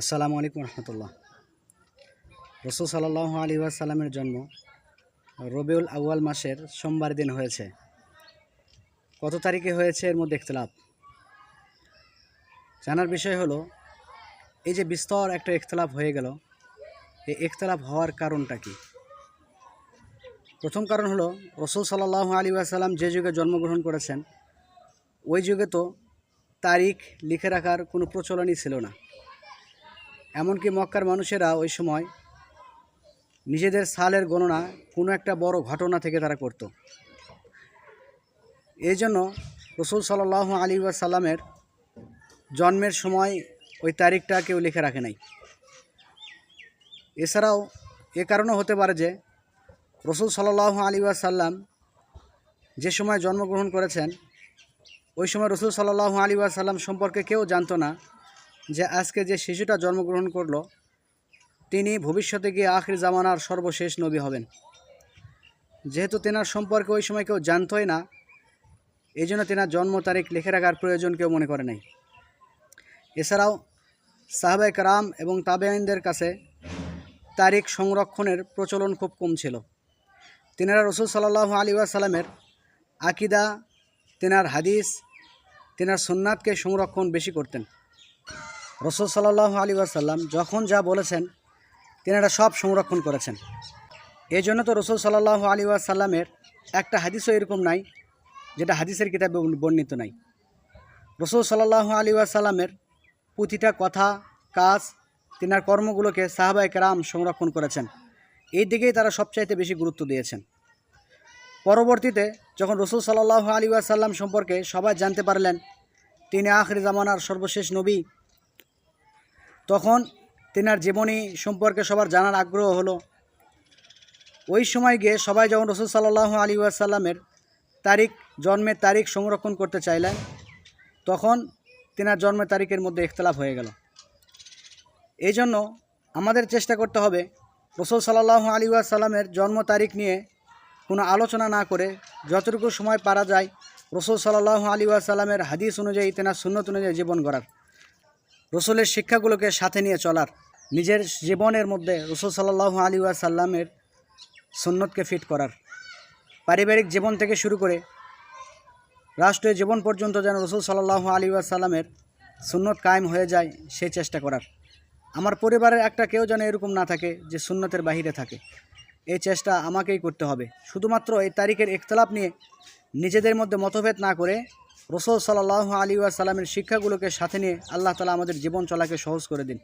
আসসালামু আলাইকুম রহমতুল্লাহ। রসুল সাল্লাহ আলী সাল্লামের জন্ম রবিউল আউয়াল মাসের সোমবার দিন হয়েছে। কত তারিখে হয়েছে এর মধ্যে ইখতলাফ? জানার বিষয় হলো, এই যে বিস্তর একটা ইখতলাফ হয়ে গেল, এই ইখতলাফ হওয়ার কারণটা কি? প্রথম কারণ হলো, রসুল সাল্লাহ আলী সাল্লাম যে যুগে জন্মগ্রহণ করেছেন, ওই যুগে তো তারিখ লিখে রাখার কোনো প্রচলনই ছিল না। এমনকি মক্কার মানুষেরা ওই সময় নিজেদের সালের গণনা কোনো একটা বড় ঘটনা থেকে তারা করত। এই জন্য রসুল সাল্লাহ আলী সাল্লামের জন্মের সময় ওই তারিখটা কেউ লিখে রাখে নাই। এছাড়াও এ কারণও হতে পারে যে রসুল সাল্লাহ আলী সাল্লাম যে সময় জন্মগ্রহণ করেছেন, ওই সময় রসুল সাল্লাহ আলী সাল্লাম সম্পর্কে কেউ জানতো না। যে আজকে যে শিশুটা জন্মগ্রহণ করল, তিনি ভবিষ্যতে গিয়ে আখির জামানার সর্বশেষ নবী হবেন। যেহেতু তেনার সম্পর্কে ওই সময় কেউ জানতই না, এই জন্য তেনার জন্ম তারিখ লিখে রাখার প্রয়োজন কেউ মনে করে নাই। এছাড়াও সাহাবাই কারাম এবং তাবেআইনদের কাছে তারিখ সংরক্ষণের প্রচলন খুব কম ছিল। তেনারা রসুল সাল্লাহ আলী সাল্লামের আকিদা, তেনার হাদিস, তেনার সুন্নাতকে সংরক্ষণ বেশি করতেন। রসুল সাল্লাহ আলী আসাল্লাম যখন যা বলেছেন, তিনি এটা সব সংরক্ষণ করেছেন। এই জন্য তো রসুল সাল্লাহ আলী আসাল্লামের একটা হাদিসও এরকম নাই, যেটা হাদিসের কিতাবে বর্ণিত নাই। রসুল সাল্লাহ আলী আসাল্লামের প্রতিটা কথা, কাজ, তেনার কর্মগুলোকে সাহাবাই কেরাম সংরক্ষণ করেছেন। এই দিকেই তারা সবচাইতে বেশি গুরুত্ব দিয়েছেন। পরবর্তীতে যখন রসুল সাল্লাহ আলী আসাল্লাম সম্পর্কে সবাই জানতে পারলেন, তিনি আখরি জামানার সর্বশেষ নবী তখন তেনার জীবনী সম্পর্কে সবার জানার আগ্রহ হলো। ওই সময় গিয়ে সবাই যখন রসুল সাল্লাহ আলী আসাল্লামের তারিখ, জন্মের তারিখ সংরক্ষণ করতে চাইলেন, তখন তেনার জন্মের তারিখের মধ্যে ইখতলাফ হয়ে গেল। এই জন্য আমাদের চেষ্টা করতে হবে রসুল সাল্লাহ আলী সাল্লামের জন্ম তারিখ নিয়ে কোনো আলোচনা না করে যতটুকু সময় পারা যায় রসুল সাল্লাহ আলী সাল্লামের হাদিস অনুযায়ী, তেনার সুন্নত অনুযায়ী জীবন গড়ার। রসুলের শিক্ষাগুলোকে সাথে নিয়ে চলার, নিজের জীবনের মধ্যে রসুল সাল্লাহ আলী সাল্লামের সুন্নতকে ফিট করার, পারিবারিক জীবন থেকে শুরু করে রাষ্ট্রীয় জীবন পর্যন্ত যেন রসুল সাল্লাহ আলী সাল্লামের সুন্নত কায়েম হয়ে যায় সেই চেষ্টা করার। আমার পরিবারের একটা কেউ যেন এরকম না থাকে যে সুন্নতের বাহিরে থাকে। এই চেষ্টা আমাকেই করতে হবে। শুধুমাত্র এই তারিখের একতলাপ নিয়ে নিজেদের মধ্যে মতভেদ না করে রসুল সাল্লাহ আলী সাল্লামের শিক্ষাগুলোকে সাথে নিয়ে আল্লাহ তালা আমাদের জীবন চলাকে সহজ করে দিন।